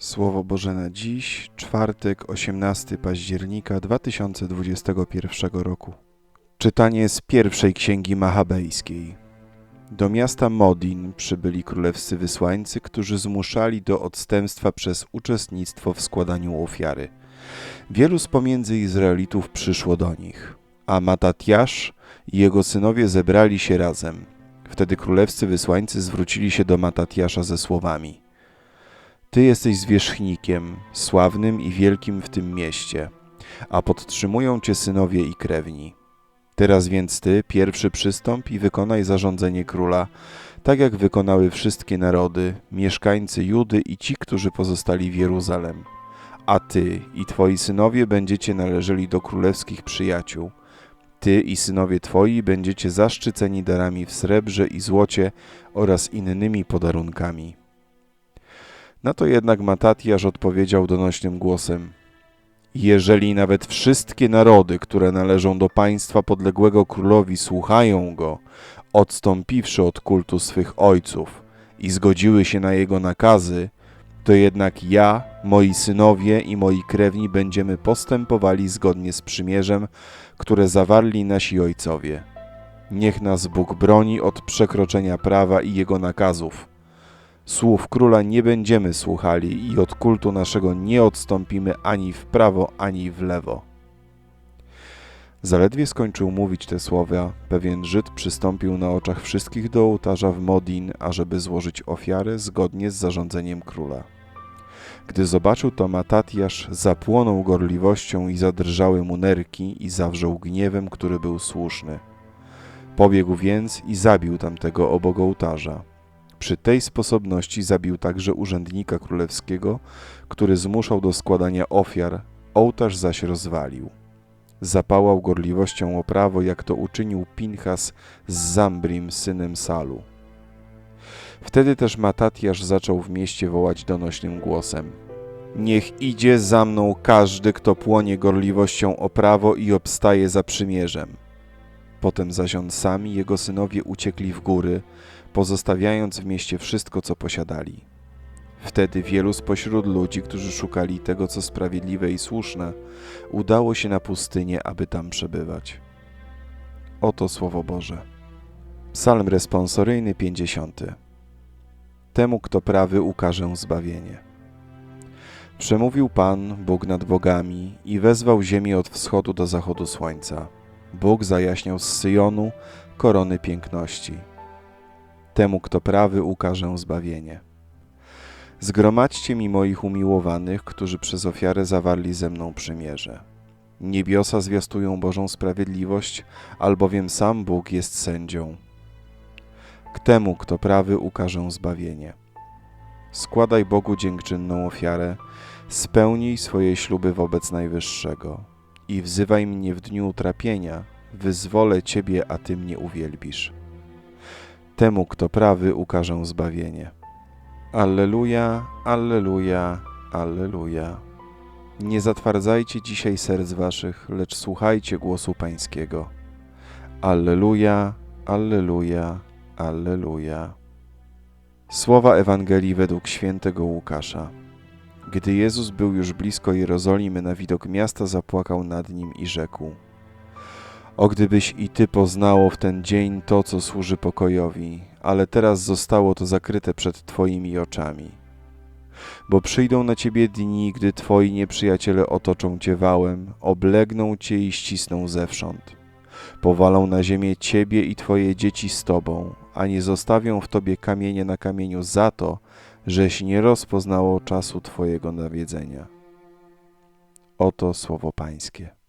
Słowo Boże na dziś, czwartek, 18 października 2021 roku. Czytanie z pierwszej księgi Machabejskiej. Do miasta Modin przybyli królewscy wysłańcy, którzy zmuszali do odstępstwa przez uczestnictwo w składaniu ofiary. Wielu z pomiędzy Izraelitów przyszło do nich, a Matatiasz i jego synowie zebrali się razem. Wtedy królewscy wysłańcy zwrócili się do Matatiasza ze słowami: Ty jesteś zwierzchnikiem, sławnym i wielkim w tym mieście, a podtrzymują cię synowie i krewni. Teraz więc ty, pierwszy przystąp i wykonaj zarządzenie króla, tak jak wykonały wszystkie narody, mieszkańcy Judy i ci, którzy pozostali w Jeruzalem. A ty i twoi synowie będziecie należeli do królewskich przyjaciół. Ty i synowie twoi będziecie zaszczyceni darami w srebrze i złocie oraz innymi podarunkami. Na to jednak Matatiasz odpowiedział donośnym głosem: Jeżeli nawet wszystkie narody, które należą do państwa podległego królowi, słuchają go, odstąpiwszy od kultu swych ojców i zgodziły się na jego nakazy, to jednak ja, moi synowie i moi krewni będziemy postępowali zgodnie z przymierzem, które zawarli nasi ojcowie. Niech nas Bóg broni od przekroczenia prawa i jego nakazów. Słów króla nie będziemy słuchali i od kultu naszego nie odstąpimy ani w prawo, ani w lewo. Zaledwie skończył mówić te słowa, pewien Żyd przystąpił na oczach wszystkich do ołtarza w Modin, ażeby złożyć ofiarę zgodnie z zarządzeniem króla. Gdy zobaczył to Matatiasz, zapłonął gorliwością i zadrżały mu nerki i zawrzał gniewem, który był słuszny. Pobiegł więc i zabił tamtego obok ołtarza. Przy tej sposobności zabił także urzędnika królewskiego, który zmuszał do składania ofiar, ołtarz zaś rozwalił. Zapałał gorliwością o prawo, jak to uczynił Pinchas z Zambrim, synem Salu. Wtedy też Matatiasz zaczął w mieście wołać donośnym głosem. Niech idzie za mną każdy, kto płonie gorliwością o prawo i obstaje za przymierzem. Potem zaś on jego synowie uciekli w góry, pozostawiając w mieście wszystko, co posiadali. Wtedy wielu spośród ludzi, którzy szukali tego, co sprawiedliwe i słuszne, udało się na pustynię, aby tam przebywać. Oto Słowo Boże. Psalm responsoryjny 50. Temu, kto prawy, ukażę zbawienie. Przemówił Pan, Bóg nad bogami, i wezwał ziemię od wschodu do zachodu słońca. Bóg zajaśniał z Syjonu korony piękności. Temu, kto prawy, ukażę zbawienie. Zgromadźcie mi moich umiłowanych, którzy przez ofiarę zawarli ze mną przymierze. Niebiosa zwiastują Bożą sprawiedliwość, albowiem sam Bóg jest sędzią. K temu, kto prawy, ukażę zbawienie. Składaj Bogu dziękczynną ofiarę, spełnij swoje śluby wobec Najwyższego i wzywaj mnie w dniu utrapienia, wyzwolę Ciebie, a Ty mnie uwielbisz. Temu, kto prawy, ukażę zbawienie. Alleluja, alleluja, alleluja. Nie zatwardzajcie dzisiaj serc waszych, lecz słuchajcie głosu Pańskiego. Alleluja, alleluja, alleluja. Słowa Ewangelii według świętego Łukasza. Gdy Jezus był już blisko Jerozolimy, na widok miasta zapłakał nad nim i rzekł: O gdybyś i ty poznało w ten dzień to, co służy pokojowi, ale teraz zostało to zakryte przed twoimi oczami. Bo przyjdą na ciebie dni, gdy twoi nieprzyjaciele otoczą cię wałem, oblegną cię i ścisną zewsząd. Powalą na ziemię ciebie i twoje dzieci z tobą, a nie zostawią w tobie kamienia na kamieniu za to, żeś nie rozpoznało czasu twojego nawiedzenia. Oto słowo Pańskie.